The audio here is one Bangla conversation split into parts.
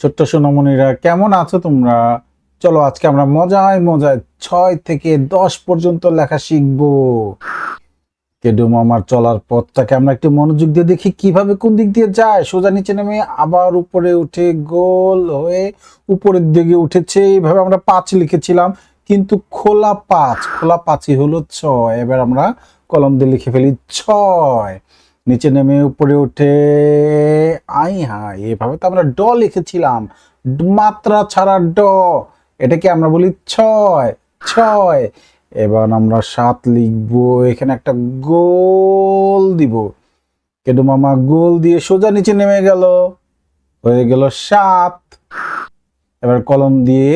ছোট্ট সোনামণিরা, কেমন আছো তোমরা? চলো আজকে আমরা মজায় মজায় ছয় থেকে দশ পর্যন্ত লেখা শিখব। কেডু মামার চলার পথটাকে আমরা একটু মনোযোগ দিয়ে দেখি কীভাবে কোন দিক দিয়ে যায়। সোজা নিচে নেমে আবার উপরে উঠে, গোল হয়ে উপরের দিকে উঠেছে। এইভাবে আমরা পাঁচ লিখেছিলাম, কিন্তু খোলা পাঁচ, খোলা পাঁচই হলো ছয়। এবার আমরা কলম দিয়ে লিখে ফেলি ছয়। নিচে নেমে উপরে উঠে, আই হাই এভাবে তো আমরা ড লিখেছিলাম। মাত্রা ছাড়া ড, এটাকে আমরা বলি ছয় ছয়। এবার আমরা সাত লিখব, এখানে একটা গোল দিব। কেডু মামা গোল দিয়ে সোজা নিচে নেমে গেল। হয়ে গেল সাত। এবার কলম দিয়ে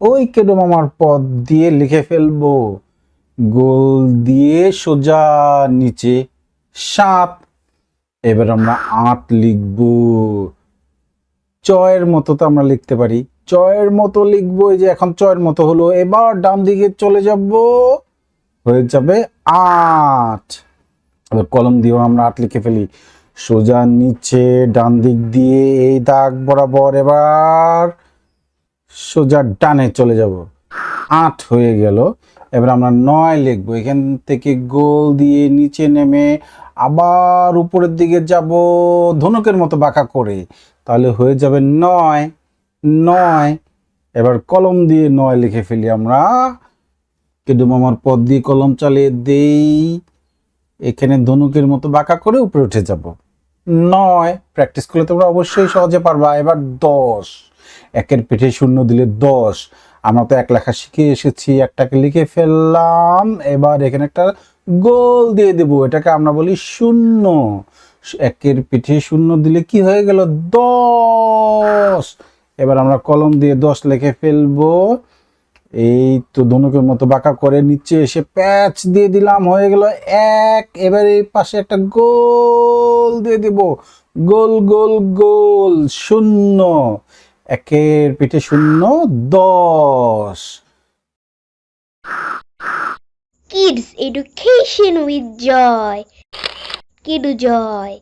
ওই কেডু মামার পদ দিয়ে লিখে ফেলব। গোল দিয়ে সোজা নিচে সাত এবার আমরা আট লিখব। চয়ের মতো তো আমরা লিখতে পারি। চয়ের মতো লিখব, এই যে এখন চয়ের মতো হলো। এবার ডান দিকে চলে যাব। হয়ে যাবে আট এবার কলম দিয়েও আমরা আট লিখে ফেলি। সোজা নিচে, ডান দিক দিয়ে, এই দাগ বরাবর। এবার সোজা ডানে চলে যাব। আট হয়ে গেল। এবার আমরা নয় লিখব। এখান থেকে গোল দিয়ে নিচে নেমে আবার উপরের দিকে যাব ধনুকের মতো বাঁকা করে। তাহলে হয়ে যাবে নয় নয়। এবার কলম দিয়ে নয় লিখে ফেলি আমরা। কেডু মামার পদ দিয়ে কলম চালিয়ে দেই। এখানে ধনুকের মতো বাঁকা করে উপরে উঠে যাব। নয় প্র্যাকটিস করলে তোমরা অবশ্যই সহজে পারবা। এবার দশ। একের পিঠে শূন্য দিলে দশ। আমরা তো এক লেখা শিখে এসেছি, একটাকে লিখে ফেললাম, এবার এখানে একটা গোল দিয়ে দেব, এটাকে আমরা বলি শূন্য। একের পিঠে শূন্য দিলে কি হয়ে গেল? দশ। এবার আমরা কলম দিয়ে দশ লিখে ফেলব। এই তো ধনুকের মতো বাঁকা করে নিচে এসে প্যাচ দিয়ে দিলাম, হয়ে গেল এক। এবার এই পাশে একটা গোল দিয়ে দিব। গোল গোল গোল, শূন্য। একের পিঠে শূন্য দশ। কিডস এডুকেশন উইথ জয় কিডু জয়